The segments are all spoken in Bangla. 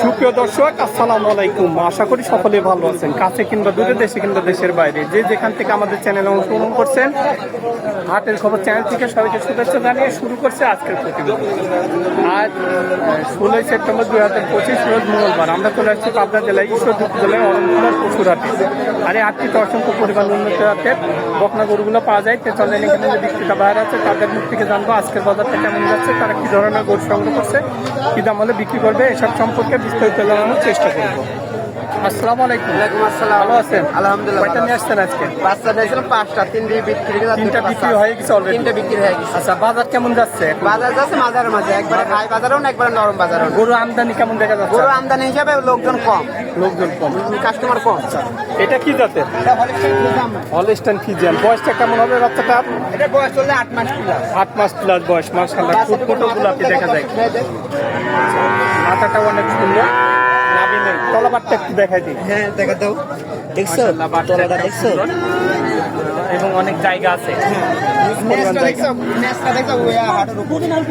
সুপ্রিয় দর্শক, আসসালামু আলাইকুম। আশা করি সকলে ভালো আছেন, কাছে কিংবা দূরে দেশে কিংবা দেশের বাইরে। যে যেখান থেকে আমাদের চ্যানেলে অংশগ্রহণ করছেন, হাটের খবর চ্যানেল থেকে সবাইকে শুভেচ্ছা জানিয়ে শুরু করছে আজকের প্রতিবেদন। আজ, ষোলোই সেপ্টেম্বর দুই হাজার পঁচিশ রোজ মঙ্গলবার। আমরা চলে আসছি পাবনা জেলায় ঈশ্বরদী জেলায় অরণকুলার পশুর আর এই অসংখ্য পরিমাণ উন্নত হাটের বকনা গরুগুলো পাওয়া যায়, তো চলেন এখানে যে বিক্রেতা বাইরে আছে, তাদের মুখ থেকে জানব আজকের বাজারটা কেমন যাচ্ছে, তারা কী ধরনের গরু সংগ্রহ করছে, কী দাম হলে বিক্রি করবে, এসব সম্পর্কে বিস্তারিত জানানোর চেষ্টা করব। আসসালামু আলাইকুম। ওয়ালাইকুম আসসালাম। ভালো আছেন? আলহামদুলিল্লাহ কয়টা নিয়ে আসছেন আজকে? বাচ্চা দিয়েছিলাম পাঁচটা তিনটে বিক্রি করে তিনটা বিক্রি হয়ে গেছে already? তিনটা বিক্রি হয়ে গেছে। আচ্ছা বাজার কেমন যাচ্ছে? বাজার যাচ্ছে মাঝারের মাঝে একবারে হাই বাজারও না একবারে নরম বাজারও গরু আমদানি কেমন দেখা যাচ্ছে? গরু আমদানি হিসাবে লোকজন কম। লোকজন কম। কাস্টমার কম। এটা কি জাতের? হলস্টাইন ফিজিয়ান বয়সটা কেমন হবে বাচ্চাটা? এটা বয়স চললে আট মাস প্লাস আট মাস প্লাস বয়স মার্শাল্লাহ ফুট ফুটো গোলাপি দেখা যায়। মাথাটা অনেক সুন্দর। তলাবারটা একটু দেখাই দিই। হ্যাঁ দেখা দাও। দেখছ? তলাটা দেখছ। এবং অনেক জায়গা আছে।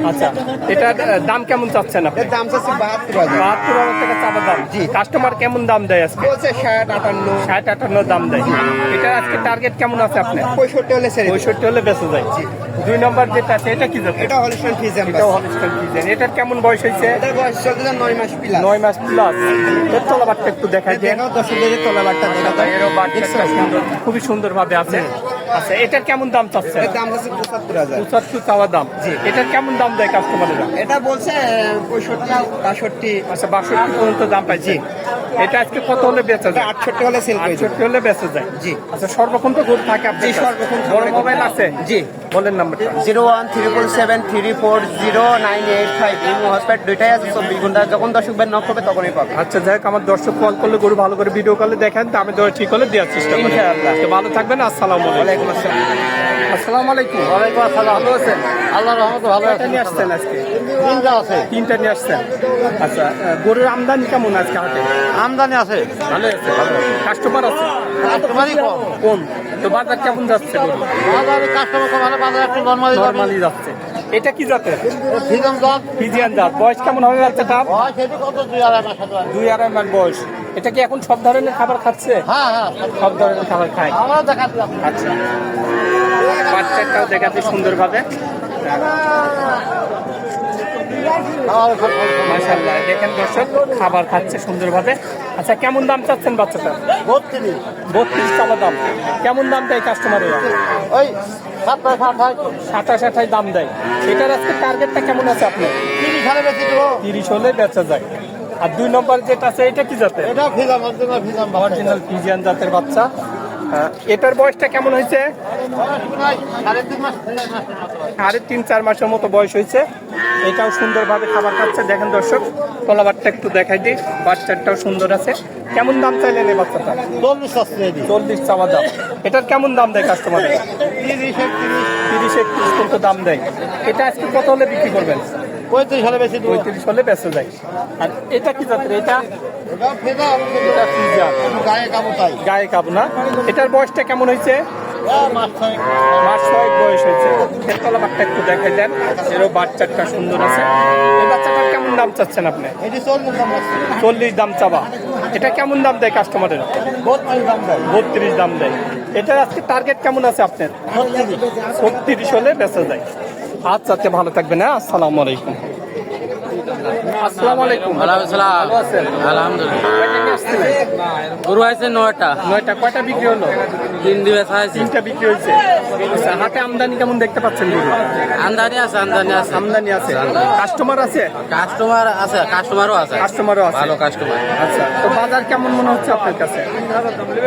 আচ্ছা এটার দাম কেমন চাচ্ছেন আপনি? দাম চাচ্ছে বাহাত্তর হাজার। বাহাত্তর হাজার টাকা চাপা দাম। জি। কাস্টমার কেমন দাম দেয় আজকে? বলছে ষাট আটান্ন। ষাট আটান্ন দাম দেয়। এটার আজকে টার্গেট কেমন আছে আপনার? পঁয়ষট্টি হলে পঁয়ষট্টি হলে বেঁচে যায়। দুই নম্বর যেটা আছে এটা কি এটা হলিস্টান এটার কেমন বয়স হয়েছে? এটার বয়স যায় নয় মাস প্লাস নয় মাস প্লাস এর তলাবারটা একটু দর্শকদের তলাবারটা দেখা এরও বাচ্চাটা সুন্দর। খুবই সুন্দর ভাবে আছে আচ্ছা এটার কেমন দাম চাচ্ছে দাম হচ্ছে পঁচাত্তর হাজার। পঁচাত্তর চাওয়া দাম। এটার কেমন দাম দেয় কাস্টমারেরা এটা বলছে পঁয়ষট্টি বাষট্টি। আচ্ছা বাষট্টি পর্যন্ত দাম পাইছি। এটা আজকে কত হলে বেচা যায়? আটষট্টি হলে সেল আটষট্টি হলে বেচা যায়। জি। আচ্ছা সর্বক্ষণ তো গরু থাকে আপনি সর্বক্ষণ বড় মোবাইল আছে? জি। বলেন নাম্বারটা। Zero one triple seven three four zero nine eight five. Imo hospital দুইটাই আছে চব্বিশ ঘণ্টা। যখন দর্শক ভাই নক করবে তখনই পাবে। আচ্ছা যাই হোক, আমার দর্শক কল করলে গরু ভালো করে ভিডিও কলে দেখেন তো আমি ধরে ঠিক হলে দেওয়ার চেষ্টা করি। ইনশাআল্লাহ। তো ভালো থাকবেন আসসালামু আলাইকুম। আসসালাম। আসসালামু আলাইকুম। ওয়ালাইকুম আসসালাম। ভালো আছেন? আল্লাহ রহমত ভালো আসছেন আজকে? তিনটা আছে। তিনটা নিয়ে আসছেন? আচ্ছা গরুর আমদানি কেমন আজকে হাটে? আমদানি আছে। ভালো আছে কাস্টমার আছে? কাস্টমারই কম। কোন? তো বাজার কেমন যাচ্ছে বাজারে কাস্টমার কম হলে বাজার একটু নর্মালি নর্মালি যাচ্ছে। এটা কি জাতের? ফিজম দাম ফিজিয়ান জাত। বয়স কেমন হবে বাচ্চাটা সেটি কত? দুই আড়াই মাস দুই আড়াই মাস বয়স। এটা কি এখন সব ধরনের খাবার খাচ্ছে? হ্যাঁ হ্যাঁ সব ধরনের। খাবার খায়। আমরা দেখাচ্ছিলাম আচ্ছা। বাচ্চাটাও দেখাচ্ছে সুন্দরভাবে। মাশাল্লাহ দেখেন দর্শক খাবার খাচ্ছে সুন্দরভাবে। আচ্ছা কেমন দাম চাচ্ছেন বাচ্চাটা? বত্রিশ। বত্রিশ টাকা দাম। কেমন দাম দেয় কাস্টমারেরা ওই সাতাশ সাতাশ আঠাশ দাম দেয়। সেটার আজকে টার্গেটটা কেমন আছে আপনার? তিরিশ বেশি তিরিশ হলে বেচা যায়। আর দুই নম্বর যেটা আছে এটা কি জাতের? এটা ফিজাম অরিজিনাল ফিজাম অরিজিনাল ফিজিয়ান জাতের বাচ্চা। এটার বয়সটা কেমন হয়েছে? সাড়ে তিন চার মাসের মতো বয়স হয়েছে। এটাও সুন্দরভাবে খাবার খাচ্ছে। দেখেন দর্শক কলাবারটা একটু দেখাই দিই। বাচ্চাটাও সুন্দর আছে। কেমন দাম চাইলেন এই বাচ্চাটা? চল্লিশ চল্লিশ চাওয়া দাম। এটার কেমন দাম দেয় কাস্টমারে তিরিশ একত্রিশ। তিরিশ একত্রিশ পর্যন্ত দাম দেয়। এটা আজকে কত হলে বিক্রি করবেন? পঁয়ত্রিশ সালে বেশি পঁয়ত্রিশ হলে বেঁচে যায়। আর এটা কি এটা গায়ে কাবু না? এটার বয়সটা কেমন হয়েছে? বয়স হয়েছে। একটু সুন্দর কেমন দাম চাচ্ছেন আপনি? চল্লিশ দাম চাবা এটা কেমন দাম দেয় কাস্টমারের দাম দেয় বত্রিশ দাম দেয়। এটার টার্গেট কেমন আছে আপনার? ছত্রিশ হলে বেঁচে যায়। আচ্ছা আচ্ছা ভালো থাকবেন হ্যাঁ আসসালামু আলাইকুম। আসসালামু আলাইকুম। ভালো আছেন? আলহামদুলিল্লাহ? গরু আছে নয়টা। নয়টা। কয়টা বিক্রি হলো? তিন দিবে চাইছি তিনটা বিক্রি হয়েছে। আচ্ছা, হাতে আমদানি কেমন দেখতে পাচ্ছেন গরু? আমদানি আছে আমদানি আছে। আমদানি আছে। কাস্টমার আছে? কাস্টমার আছে কাস্টমারও আছে। কাস্টমারও আছে। ভালো কাস্টমার। আচ্ছা তো বাজার কেমন মনে হচ্ছে আপনার কাছে?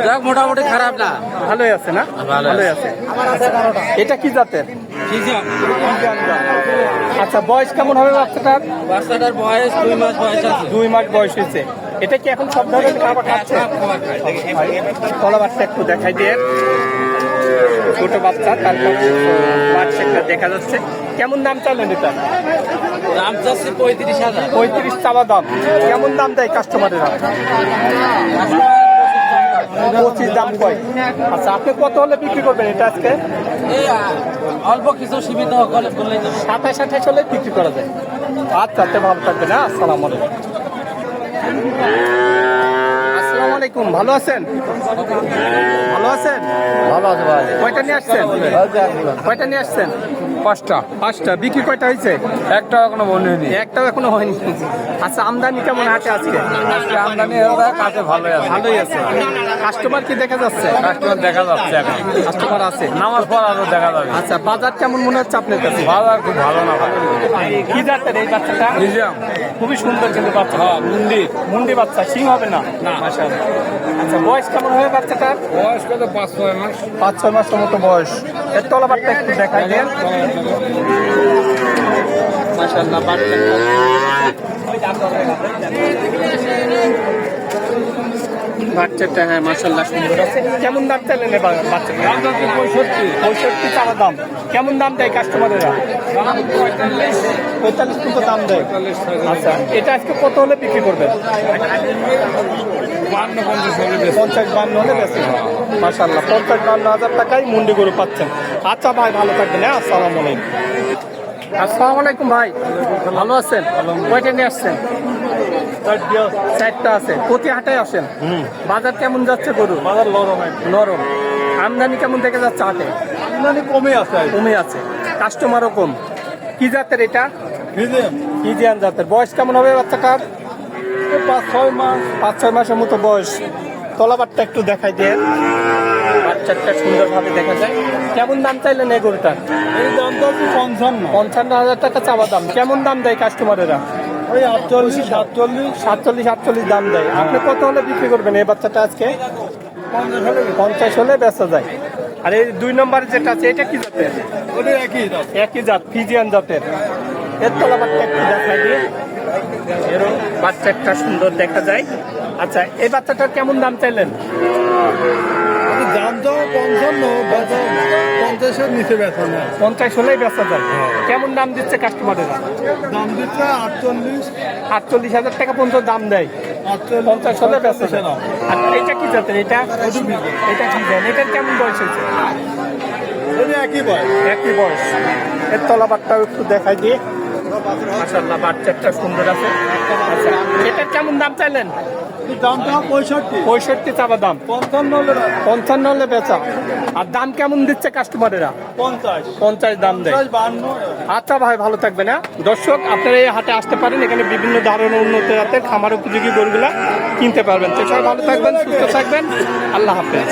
যাক মোটামুটি খারাপ না। ভালোই আছে না? ভালো ভালোই আছে। এটা কি জাতের? আচ্ছা বয়স কেমন হবে বাচ্চাটার? বাচ্চাটার বয়স দুই মাস বয়স আছে। দুই মাস বয়স হয়েছে। এটা কি এখন সব ধরনের খাবার খাচ্ছে? কলা বাচ্চা একটু দেখাই দিয়ে। ছোট বাচ্চা তারপর বাচ্চাটা দেখা যাচ্ছে। কেমন দাম চালেন এটা? দাম চাচ্ছে পঁয়ত্রিশ হাজার। পঁয়ত্রিশ চাওয়া দাম। কেমন দাম দেয় কাস্টমারেরা পঁচিশ দাম কয়। আচ্ছা আপনি কত হলে বিক্রি করবেন এটা আজকে? অল্প কিছু সীমিত সাতাশ আঠাশ হলে বিক্রি করা যায়। আচ্ছা আচ্ছা ভালো থাকবেন হ্যাঁ আসসালামু আলাইকুম। আসসালামু আলাইকুম ভালো আছেন? ভালো আছেন? ভালো আছে ভাই কয়টা নিয়ে আসছেন? কয়টা নিয়ে আসছেন? পাঁচটা। পাঁচটা। বিক্রি কয়টা হয়েছে? একটা এখনও মনে হয়নি। একটাও এখনও হয়নি। আচ্ছা আমদানি কেমন হাটে আজকে আজকে আমদানি কাছে ভালোই আছে। ভালোই আছে। কাস্টমার কি দেখা যাচ্ছে? কাস্টমার দেখা যাচ্ছে এখন। কাস্টমার আছে। নামাজ পড়া আরও দেখা যাবে। আচ্ছা বাজার কেমন মনে হচ্ছে আপনার কাছে? বাজার খুব ভালো না কি জাতের এই বাচ্চাটা? মিউজিয়াম। খুবই সুন্দর কিন্তু বাচ্চা। হ্যাঁ মুন্ডি। মুন্ডি বাচ্চা সিং হবে না? না। আচ্ছা বয়স কেমন হবে বাচ্চাটার? বয়স কত? পাঁচ ছয় মাস। পাঁচ ছয় মাসের মতো বয়স। এর তলাবারটা একটু দেখাই দেন। বাচ্চা বাচ্চাটা হ্যাঁ মাশাআল্লাহ। সুন্দর আছে কেমন দাম চাইলেন বাচ্চাটা? পঁয়ষট্টি পঁয়ষট্টি চারা দাম। কেমন দাম দেয় কাস্টমারেরা পঁয়তাল্লিশ মতো দাম দেয়। আচ্ছা এটা আজকে কত হলে বিক্রি করবেন? বান্ন পঞ্চাশ হলে পঞ্চাশ বান্ন হলে বেশি। মাসাল্লাহ পঞ্চাশ বান্ন হাজার টাকায় মুন্ডি গরু পাচ্ছেন। আচ্ছা ভাই ভালো থাকবেন হ্যাঁ আসসালামু আলাইকুম। আসসালামু আলাইকুম ভাই ভালো আছেন? কয়টা নিয়ে আসছেন? চারটা আছে। প্রতি হাটে আসেন। বাজার কেমন যাচ্ছে গরু বাজার লরম নরম। আমদানি কেমন দেখে যাচ্ছে হাটে? আমদানি কমে আছে কমে আছে। কাস্টমারও কম। কি জাতের এটা? ইজিয়ান জাতের। বয়স কেমন হবে বাচ্চাটার? পাঁচ ছয় মাস। পাঁচ ছয় মাসের মতো বয়স। তলাবারটা একটু দেখাই দিয়ে বাচ্চাটা সুন্দরভাবে দেখা যায়। কেমন দাম চাইলেন এই গরুটার? এই দাম তো পঞ্চান্ন। পঞ্চান্ন হাজার টাকা চাওয়া দাম। কেমন দাম দেয় কাস্টমারেরা? ওই আটচল্লিশ সাতচল্লিশ সাতচল্লিশ আটচল্লিশ দাম দেয়। আপনি কত হলে বিক্রি করবেন এই বাচ্চাটা আজকে? পঞ্চাশ হলে বেচা যায়। আর এই দুই নম্বর যেটা আছে এটা কি জাতের? একই একই জাত ফিজিয়ান জাতের। এর একটু দেখা দিয়ে? এরও বাচ্চা একটা সুন্দর দেখা যায়। আচ্ছা এই বাচ্চাটার কেমন দাম চাইলেন? দাম তো পঞ্চান্ন পঞ্চাশের নিচে বেচা না পঞ্চাশ হলেই বেচা যায়। কেমন দাম দিচ্ছে কাস্টমারেরা দাম দিচ্ছে আটচল্লিশ। আটচল্লিশ হাজার টাকা পর্যন্ত দাম দেয়। পঞ্চাশ হলে বেচা যায়। আর এটা কি জাতের? এটা এটা কি জান এটার কেমন বয়স হয়েছে? একই বয় একই বয়স। এর তলাবারটাও একটু দেখাই দিয়ে। মাসাল্লাহ বাচ্চাটা সুন্দর আছে। আচ্ছা এটার কেমন দাম চাইলেন? দামটা পঁয়ষট্টি। পঁয়ষট্টি চাবা দাম। পঞ্চান্ন পঞ্চান্ন হলে বেচা। আর দাম কেমন দিচ্ছে কাস্টমারেরা পঞ্চাশ। পঞ্চাশ দাম দেয়। আচ্ছা ভাই ভালো থাকবেন হ্যাঁ? দর্শক আপনারা এই হাটে আসতে পারেন। এখানে বিভিন্ন ধরনের উন্নত জাতের খামার উপযোগী গরুগুলা কিনতে পারবেন। তো সবাই ভালো থাকবেন সুস্থ থাকবেন। আল্লাহ হাফেজ।